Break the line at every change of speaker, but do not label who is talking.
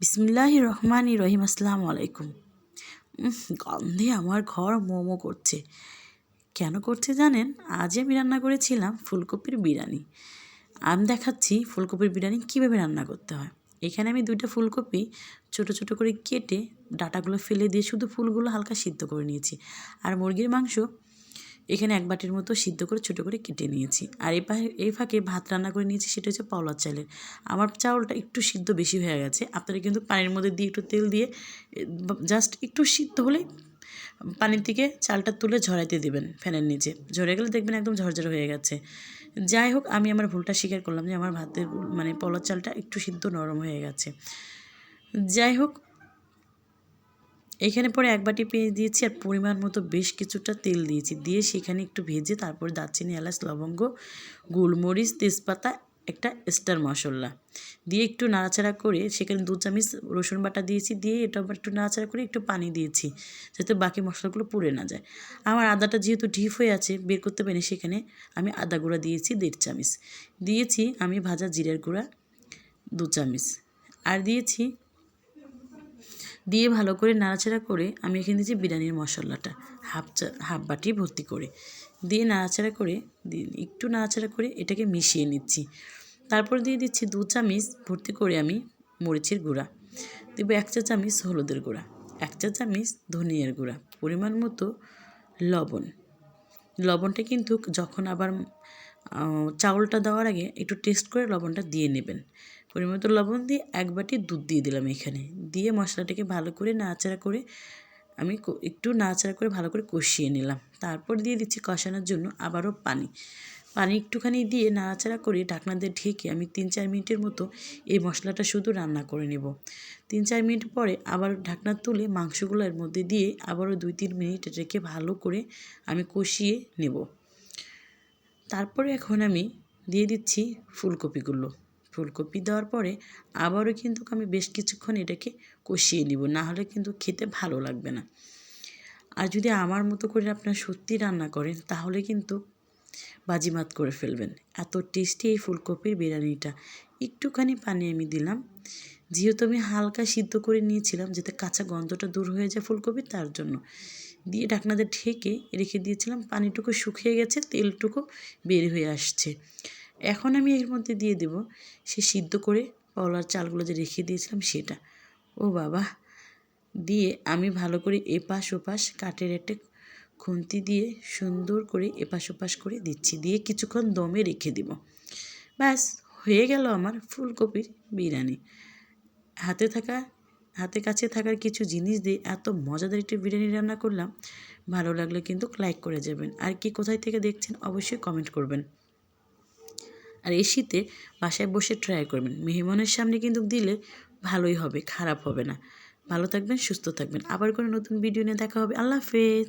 বিসমিল্লাহ রহমান রহিম, আসসালাম আলাইকুম। গন্ধে আমার ঘর মোমো করছে। কেন করছে জানেন? আজ আমি রান্না করেছিলাম ফুলকপির বিরিয়ানি। আমি দেখাচ্ছি ফুলকপির বিরিয়ানি কীভাবে রান্না করতে হয়। এখানে আমি দুইটা ফুলকপি ছোট ছোট করে কেটে ডাটাগুলো ফেলে দিয়ে শুধু ফুলগুলো হালকা সিদ্ধ করে নিয়েছি। আর মুরগির মাংস এখানে এক বাটির মতো সিদ্ধ করে ছোটো করে কেটে নিয়েছি। আর এই এই ফাঁকে ভাত রান্না করে নিয়েছি, সেটা হচ্ছে পাওলার চালের। আমার চাউলটা একটু সিদ্ধ বেশি হয়ে গেছে। আপনারা কিন্তু পানির মধ্যে দিয়ে একটু তেল দিয়ে জাস্ট একটু সিদ্ধ হলেই পানির থেকে চালটা তুলে ঝরাইতে দেবেন ফ্যানের নিচে। ঝরে গেলে দেখবেন একদম ঝরঝর হয়ে গেছে। যাই হোক, আমি আমার ভুলটা স্বীকার করলাম যে আমার ভাতের মানে পলার চালটা একটু সিদ্ধ নরম হয়ে গেছে। যাই হোক এখানে পরে এক বাটি পেঁয়াজ দিয়েছি আর পরিমাণ মতো বেশ কিছুটা তেল দিয়েছি। দিয়ে সেখানে একটু ভেজে তারপর দারচিনি, এলাচ, লবঙ্গ, গোলমরিচ, তেজপাতা, একটা স্টার মশলা দিয়ে একটু নাড়াচাড়া করে সেখানে দু চামচ রসুন বাটা দিয়েছি। দিয়ে এটা একটু নাড়াচাড়া করে একটু পানি দিয়েছি যাতে বাকি মশলাগুলো পুড়ে না যায়। আমার আদাটা যেহেতু ঢিপ হয়ে আছে, বের করতে পারি সেখানে আমি আদা গুঁড়া দিয়েছি দেড় চামচ। দিয়েছি আমি ভাজা জিরের গুঁড়া দু চামচ। আর দিয়েছি দিয়ে ভালো করে নাড়াচাড়া করে আমি এখানে দিয়েছি বিরিয়ানির মশলাটা। হাফ চা, হাফ বাটি ভর্তি করে। দিয়ে নাড়াচাড়া করে একটু নাড়াচাড়া করে এটাকে মিশিয়ে নিচ্ছি। তারপর দিয়ে দিচ্ছি দু চামচ ভর্তি করে আমি মরিচের গুঁড়া। দেবো এক চা চামচ হলুদের গুঁড়া, এক চা চামচ ধনিয়ার গুঁড়া, পরিমাণ মতো লবণ। লবণটা কিন্তু যখন আবার চাউলটা দেওয়ার আগে একটু টেস্ট করে লবণটা দিয়ে নেবেন। পরিমাণ মতো লবণ দিয়ে এক বাটি দুধ দিয়ে দিলাম এখানে। দিয়ে মশলাটাকে ভালো করে নাড়াচাড়া করে আমি একটু নাড়াচাড়া করে ভালো করে কষিয়ে নিলাম। তারপর দিয়ে দিচ্ছি কষানোর জন্য আবারও পানি। পানি একটুখানি দিয়ে নাড়াচাড়া করে ঢাকনা দিয়ে ঢেকে আমি তিন চার মিনিটের মতো এই মশলাটা শুধু রান্না করে নেব। তিন চার মিনিট পরে আবার ঢাকনা তুলে মাংসগুলো এর মধ্যে দিয়ে আবারও দুই তিন মিনিট রেখে ভালো করে আমি কষিয়ে নেব। তারপরে এখন আমি দিয়ে দিচ্ছি ফুলকপিগুলো। ফুলকপি দেওয়ার পরে আবারও কিন্তু আমি বেশ কিছুক্ষণ এটাকে কষিয়ে নিব। না হলে কিন্তু খেতে ভালো লাগবে না। আর যদি আমার মতো করে আপনারা সত্যি রান্না করেন, তাহলে কিন্তু বাজিমাত করে ফেলবেন। এত টেস্টি এই ফুলকপির বিরিয়ানিটা। একটুখানি পানি আমি দিলাম। যেহেতু আমি হালকা সিদ্ধ করে নিয়েছিলাম, যাতে কাঁচা গন্ধটা দূর হয়ে যায় ফুলকপি, তার জন্য। দিয়ে ঢাকনাতে ঢেকে রেখে দিয়েছিলাম। পানিটুকু শুকিয়ে গেছে, তেলটুকু বের হয়ে আসছে। এখন আমি এর মধ্যে দিয়ে দেব। সে সিদ্ধ করে পলার চালগুলো যে রেখে দিয়েছিলাম সেটা। ও বাবা! দিয়ে আমি ভালো করে এপাশ ওপাশ কাঠের একটা খুন্তি দিয়ে সুন্দর করে এপাশ ওপাশ করে দিচ্ছি। দিয়ে কিছুক্ষণ দমে রেখে দিব। ব্যাস, হয়ে গেল আমার ফুলকপির বিরিয়ানি। হাতে থাকা, হাতে কাছে থাকার কিছু জিনিস দিয়ে এত মজাদার একটি বিরিয়ানি রান্না করলাম, ভালো লাগলে কিন্তু লাইক করে যাবেন। আর কি কোথায় থেকে দেখছেন অবশ্যই কমেন্ট করবেন। আর এই শীতে বাসায় বসে ট্রাই করবেন। মেহমানের সামনে কিন্তু দিলে ভালোই হবে, খারাপ হবে না। ভালো থাকবেন, সুস্থ থাকবেন। আবার কোনো নতুন ভিডিও নিয়ে দেখা হবে। আল্লাহ হাফেজ।